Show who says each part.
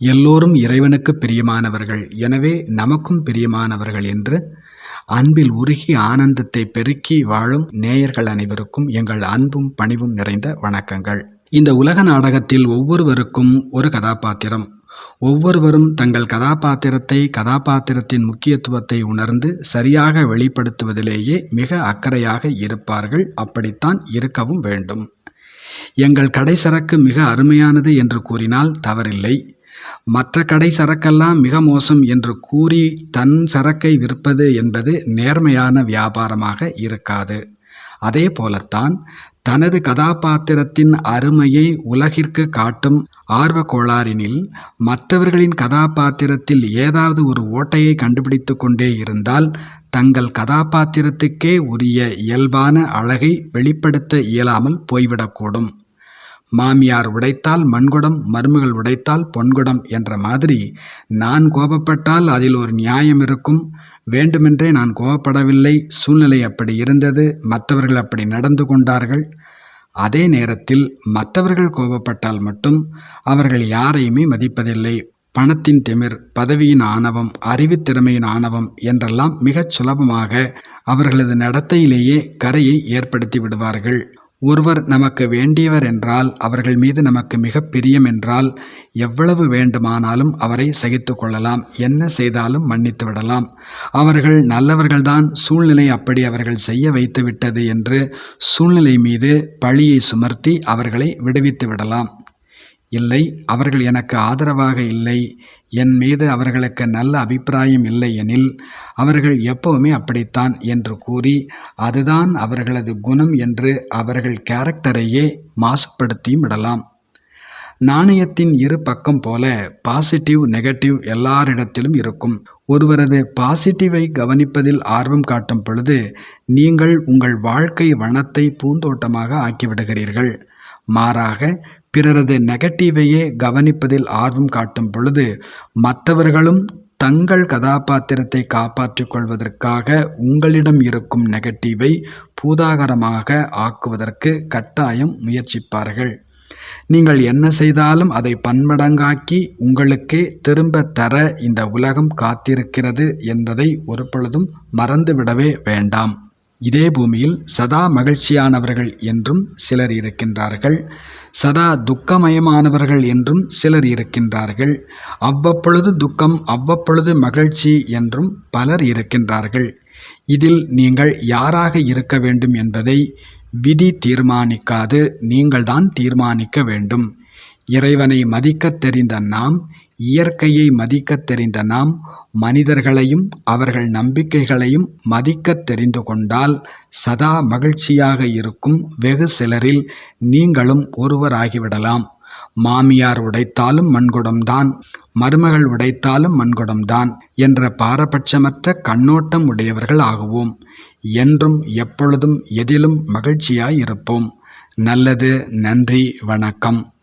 Speaker 1: எல்லோரும் இறைவனுக்கு பிரியமானவர்கள். எனவே நமக்கும் பிரியமானவர்கள் என்று அன்பில் உருகி ஆனந்தத்தை பெருக்கி வாழும் நேயர்கள் அனைவருக்கும் எங்கள் அன்பும் பணிவும் நிறைந்த வணக்கங்கள். இந்த உலக நாடகத்தில் ஒவ்வொருவருக்கும் ஒரு கதாபாத்திரம். ஒவ்வொருவரும் தங்கள் கதாபாத்திரத்தை கதாபாத்திரத்தின் முக்கியத்துவத்தை உணர்ந்து சரியாக வெளிப்படுத்துவதிலேயே மிக அக்கறையாக இருப்பார்கள். அப்படித்தான் இருக்கவும் வேண்டும். எங்கள் கடை சரக்கு மிக அருமையானது என்று கூறினால் தவறில்லை. மற்ற கடை சரக்கெல்லாம் மிக மோசம் என்று கூறி தன் சரக்கை விற்பது என்பது நேர்மையான வியாபாரமாக இருக்காது. அதே போலத்தான் தனது கதாபாத்திரத்தின் அருமையை உலகிற்கு காட்டும் ஆர்வ கோளாறினில் மற்றவர்களின் கதாபாத்திரத்தில் ஏதாவது ஒரு ஓட்டையை கண்டுபிடித்து கொண்டே இருந்தால் தங்கள் கதாபாத்திரத்துக்கே உரிய இயல்பான அழகை வெளிப்படுத்த இயலாமல் போய்விடக்கூடும். மாமியார் உடைத்தால் மண்குடம் மருமகள் உடைத்தால் பொன்குடம் என்ற மாதிரி நான் கோபப்பட்டால் அதில் ஒரு நியாயம் இருக்கும். வேண்டுமென்றே நான் கோபப்படவில்லை. சூழ்நிலை அப்படி இருந்தது. மற்றவர்கள் அப்படி நடந்து கொண்டார்கள். அதே நேரத்தில் மற்றவர்கள் கோபப்பட்டால் மட்டும் அவர்கள் யாரையுமே மதிப்பதில்லை. பணத்தின் திமிர் பதவியின் ஆணவம் அறிவுத்திறமையின் ஆணவம் என்றெல்லாம் மிகச் சுலபமாக அவர்களது நடத்தையிலேயே கரையை ஏற்படுத்தி விடுவார்கள். ஒருவர் நமக்கு வேண்டியவர் என்றால் அவர்கள் மீது நமக்கு மிக பிரியம் என்றால் எவ்வளவு வேண்டுமானாலும் அவரை சகித்து கொள்ளலாம். என்ன செய்தாலும் மன்னித்து விடலாம். அவர்கள் நல்லவர்கள்தான். சூழ்நிலை அப்படி அவர்கள் செய்ய வைத்து விட்டது என்று சூழ்நிலை மீது பழியை சுமர்த்தி அவர்களை விடுவித்து விடலாம். இல்லை அவர்கள் எனக்கு ஆதரவாக இல்லை. என் மீது அவர்களுக்கு நல்ல அபிப்பிராயம் இல்லை எனில் அவர்கள் எப்பவுமே அப்படித்தான் என்று கூறி அதுதான் அவர்களது குணம் என்று அவர்கள் கேரக்டரையே மாசுபடுத்தியும் விடலாம். நாணயத்தின் இரு பக்கம் போல பாசிட்டிவ் நெகட்டிவ் எல்லாரிடத்திலும் இருக்கும். ஒருவரது பாசிட்டிவை கவனிப்பதில் ஆர்வம் காட்டும் பொழுது நீங்கள் உங்கள் வாழ்க்கை வனத்தை பூந்தோட்டமாக ஆக்கிவிடுகிறீர்கள். மாறாக பிறரது நெகட்டிவையே கவனிப்பதில் ஆர்வம் காட்டும் பொழுது மற்றவர்களும் தங்கள் கதாபாத்திரத்தை காப்பாற்றிக் கொள்வதற்காக உங்களிடம் இருக்கும் நெகட்டிவை பூதாகரமாக ஆக்குவதற்கு கட்டாயம் முயற்சிப்பார்கள். நீங்கள் என்ன செய்தாலும் அதை பன்மடங்காக்கி உங்களுக்கே திரும்ப தர இந்த உலகம் காத்திருக்கிறது என்பதை ஒரு பொழுதும் மறந்துவிடவே வேண்டாம். இதே பூமியில் சதா மகிழ்ச்சியானவர்கள் என்றும் சிலர் இருக்கின்றார்கள். சதா துக்கமயமானவர்கள் என்றும் சிலர் இருக்கின்றார்கள். அவ்வப்பொழுது துக்கம் அவ்வப்பொழுது மகிழ்ச்சி என்றும் பலர் இருக்கின்றார்கள். இதில் நீங்கள் யாராக இருக்க வேண்டும் என்பதை விதி தீர்மானிக்காது. நீங்கள்தான் தீர்மானிக்க வேண்டும். இறைவனை மதிக்கத் தெரிந்த நாம் இயற்கையை மதிக்கத் தெரிந்த நாம் மனிதர்களையும் அவர்கள் நம்பிக்கைகளையும் மதிக்கத் தெரிந்து கொண்டால் சதா மகிழ்ச்சியாக இருக்கும் வெகு சிலரில் நீங்களும் ஒருவராகிவிடலாம். மாமியார் உடைத்தாலும் மண்குடம்தான் மருமகள் உடைத்தாலும் மண்குடம்தான் என்ற பாரபட்சமற்ற கண்ணோட்டம் உடையவர்கள் ஆகுவோம். என்றும் எப்பொழுதும் எதிலும் மகிழ்ச்சியாய் இருப்போம். நல்லது நன்றி வணக்கம்.